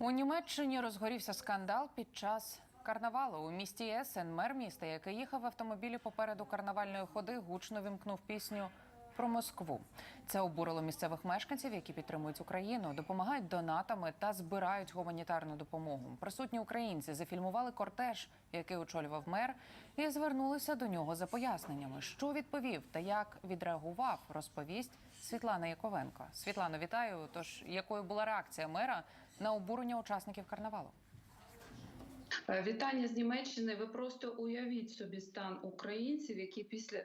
У Німеччині розгорівся скандал під час карнавалу. У місті Есен мер міста, який їхав в автомобілі попереду карнавальної ходи, гучно вімкнув пісню про Москву. Це обурило місцевих мешканців, які підтримують Україну, допомагають донатами та збирають гуманітарну допомогу. Присутні українці зафільмували кортеж, який очолював мер, і звернулися до нього за поясненнями, що відповів та як відреагував, розповість Світлана Яковенко. Світлано, вітаю. Тож якою була реакція мера на обурення учасників карнавалу? Е, Вітання з Німеччини. Ви просто уявіть собі стан українців, які після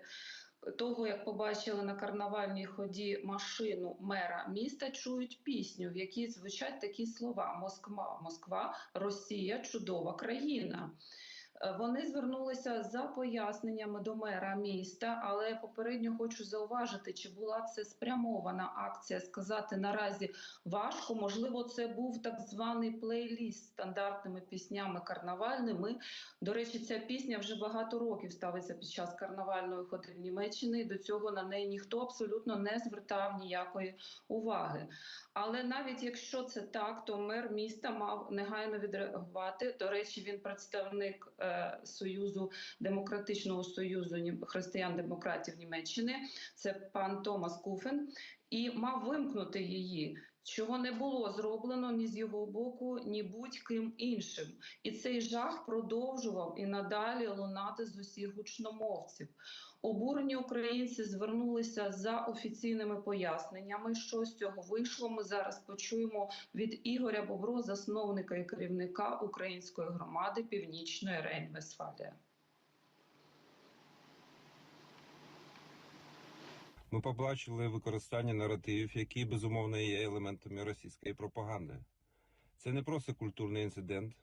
того, як побачили на карнавальній ході машину мера міста, чують пісню, в якій звучать такі слова: Москва, Москва, Росія, чудова країна. Вони звернулися за поясненнями до мера міста, але попередньо хочу зауважити, чи була це спрямована акція. Сказати наразі важко. Можливо, це був так званий плейліст з стандартними піснями карнавальними. До речі, ця пісня вже багато років ставиться під час карнавальної ходи в Німеччині. і До цього на неї ніхто абсолютно не звертав ніякої уваги. Але навіть якщо це так, то мер міста мав негайно відреагувати. До речі, він представник е, Союзу демократичного союзу християн-демократів Німеччини. Це пан Томас Куфен, і мав вимкнути її. Чого не було зроблено ні з його боку, ні будь-ким іншим, і цей жах продовжував і надалі лунати з усіх гучномовців. Обурені українці звернулися за офіційними поясненнями. Що з цього вийшло? Ми зараз почуємо від Ігоря Бобро, засновника і керівника української громади Північної Рейн-Вестфалія. Ми побачили використання наративів, які безумовно є елементами російської пропаганди. Це не просто культурний інцидент,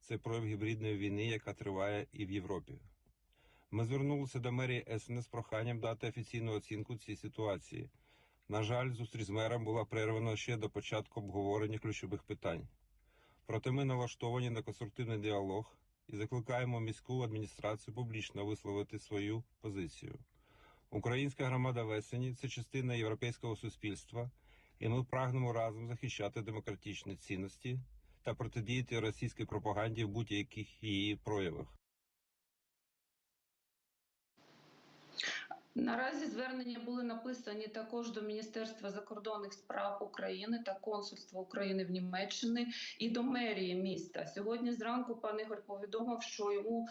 це прояв гібридної війни, яка триває і в Європі. Ми звернулися до мерії Есена з проханням дати офіційну оцінку цій ситуації. На жаль, зустріч з мером була перервана ще до початку обговорення ключових питань. Проте ми налаштовані на конструктивний діалог і закликаємо міську адміністрацію публічно висловити свою позицію. Українська громада в це частина європейського суспільства, і ми прагнемо разом захищати демократичні цінності та протидіяти російській пропаганді в будь-яких її проявах. Наразі звернення були написані також до Міністерства закордонних справ України та консульства України в Німеччині і до мерії міста. Сьогодні зранку пан Ігор повідомив, що йому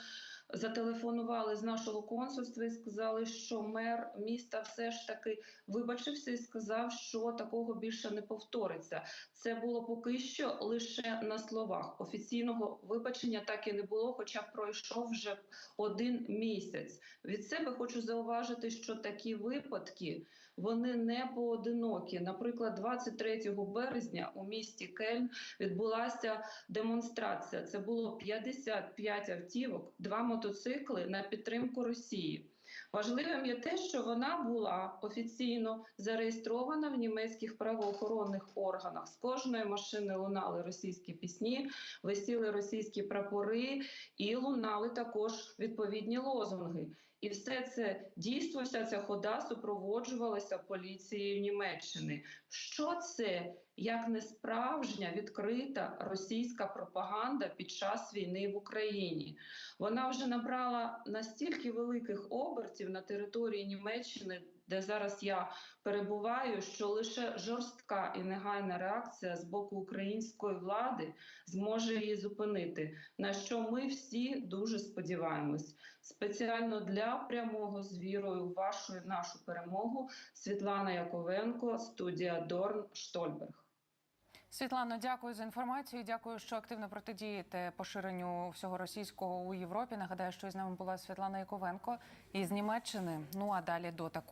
зателефонували з нашого консульства і сказали, що мер міста все ж таки вибачився і сказав, що такого більше не повториться. Це було поки що лише на словах. Офіційного вибачення так і не було, хоча пройшов вже один місяць. Від себе хочу зауважити, що такі випадки вони не поодинокі. Наприклад, 23 березня у місті Кельн відбулася демонстрація. Це було 55 автівок, два мотоцикли на підтримку Росії. Важливим є те, що вона була офіційно зареєстрована в німецьких правоохоронних органах. З кожної машини лунали російські пісні, висіли російські прапори і лунали також відповідні лозунги. І все це дійство, вся ця хода супроводжувалася поліцією Німеччини. Що це як не справжня відкрита російська пропаганда під час війни в Україні? Вона вже набрала настільки великих обертів на території Німеччини, де зараз я перебуваю, що лише жорстка і негайна реакція з боку української влади зможе її зупинити. На що ми всі дуже сподіваємось. Спеціально для прямого з вірою вашу нашу перемогу Світлана Яковенко, студія Дорн Штольберг. Світлано, дякую за інформацію. Дякую, що активно протидієте поширенню всього російського у Європі. Нагадаю, що із нами була Світлана Яковенко із Німеччини. Ну а далі до такого.